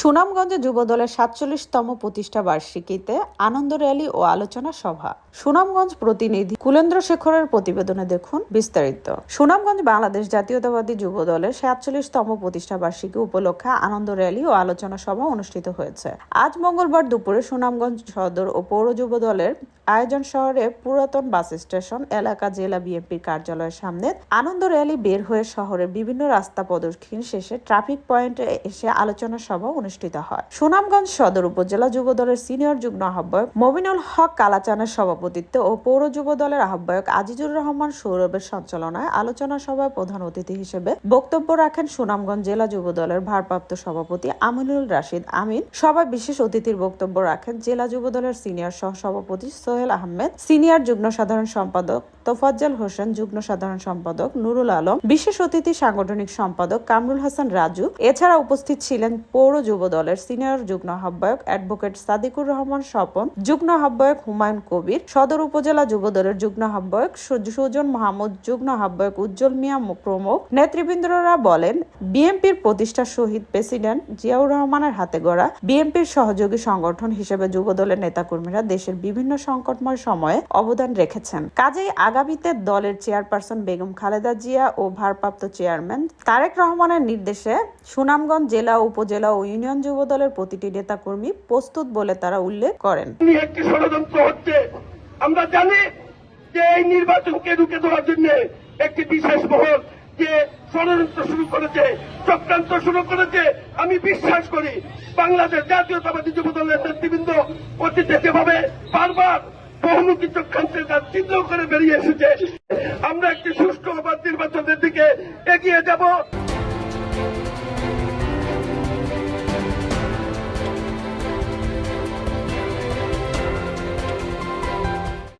সুনামগঞ্জে যুবদলের সাতচল্লিশতম প্রতিষ্ঠা বার্ষিকীতে আনন্দ র্যালি ও আলোচনা সভা। সুনামগঞ্জ প্রতিনিধি কুলেন্দ্র শেখরের প্রতিবেদনে দেখুন বিস্তারিত। সুনামগঞ্জ বাংলাদেশ জাতীয়তাবাদী যুবদলের সাতচল্লিশতম প্রতিষ্ঠা বার্ষিকী উপলক্ষে আনন্দ র্যালি ও আলোচনা সভা অনুষ্ঠিত হয়েছে। আজ মঙ্গলবার দুপুরে সুনামগঞ্জ সদর ও পৌর যুবদলের আয়োজন শহরে পুরাতন বাস স্টেশন, এলাকা জেলা বিএনপির কার্যালয়ের সামনে আনন্দ র্যালি বের হয়ে শহরের বিভিন্ন রাস্তা প্রদক্ষিণ শেষে ট্রাফিক পয়েন্টে এসে আলোচনা সভা অনুষ্ঠিত হয়। সুনামগঞ্জ সদর উপজেলা যুবদলের সিনিয়র যুগ্ম আহ্বায়ক মমিনুল হক কালাচানের সভাপতিত্বে ও পৌর যুব দলের আহ্বায়ক আজিজুর রহমান সৌরভের সঞ্চালনায় আলোচনা সভায় প্রধান অতিথি হিসেবে বক্তব্য রাখেন সুনামগঞ্জ জেলা যুবদলের ভারপ্রাপ্ত সভাপতি আমিনুল রাশিদ আমিন। সভায় বিশেষ অতিথির বক্তব্য রাখেন জেলা যুবদলের সিনিয়র সহ সভাপতি আহমেদ সিনিয়র যুগ্ম সাধারণ সম্পাদক তোফাজ্জল হোসেন, যুগ্ম সাধারণ সম্পাদক, নুরুল আলম, বিশেষ অতিথি সাংগঠনিক সম্পাদক কামরুল হাসান রাজু। এছাড়া উপস্থিত ছিলেন পৌর যুব দলের সিনিয়র যুগ্ম আহ্বায়ক অ্যাডভোকেট সাদিকুর রহমান স্বপন, যুগ্ম আহ্বায়ক হুমায়ুন কবির, সদর উপজেলা যুব দলের যুগ্ম আহ্বায়ক সুজন মাহমুদ, যুগ্ম আহ্বায়ক উজ্জ্বল মিয়া প্রমুখ। নেতৃবৃন্দরা বলেন, বিএনপির প্রতিষ্ঠা শহীদ প্রেসিডেন্ট জিয়াউর রহমানের হাতে গড়া বিএনপির সহযোগী সংগঠন হিসেবে যুব দলের নেতাকর্মীরা দেশের বিভিন্ন সংকটময় সময়ে অবদান রেখেছেন। কাজেই আগামীতে দলের চেয়ারপারসন বেগম খালেদা জিয়া ও ভারপ্রাপ্ত চেয়ারম্যান তারেক রহমানের নির্দেশে সুনামগঞ্জ জেলা, উপজেলা ও ইউনিয়ন যুব দলের প্রতিটি নেতাকর্মী প্রস্তুত বলে তারা উল্লেখ করেন। একটি ষড়যন্ত্র হচ্ছে। আমরা জানি যে এই নির্বাচনকে রুখে জন্য একটি বিশেষ মহল যে ষড়যন্ত্র শুরু করেছে, চক্রান্ত শুরু করেছে। আমি বিশ্বাস করি বাংলাদেশ জাতীয়তাবাদী যুব দলের নেতৃবৃন্দ অতীতে যেভাবে বারবার বহুমুখী চক্রান্তে তার চিহ্ন করে বেরিয়ে এসেছে আমরা একটি সুষ্ঠু অবাধ নির্বাচনের দিকে এগিয়ে যাব।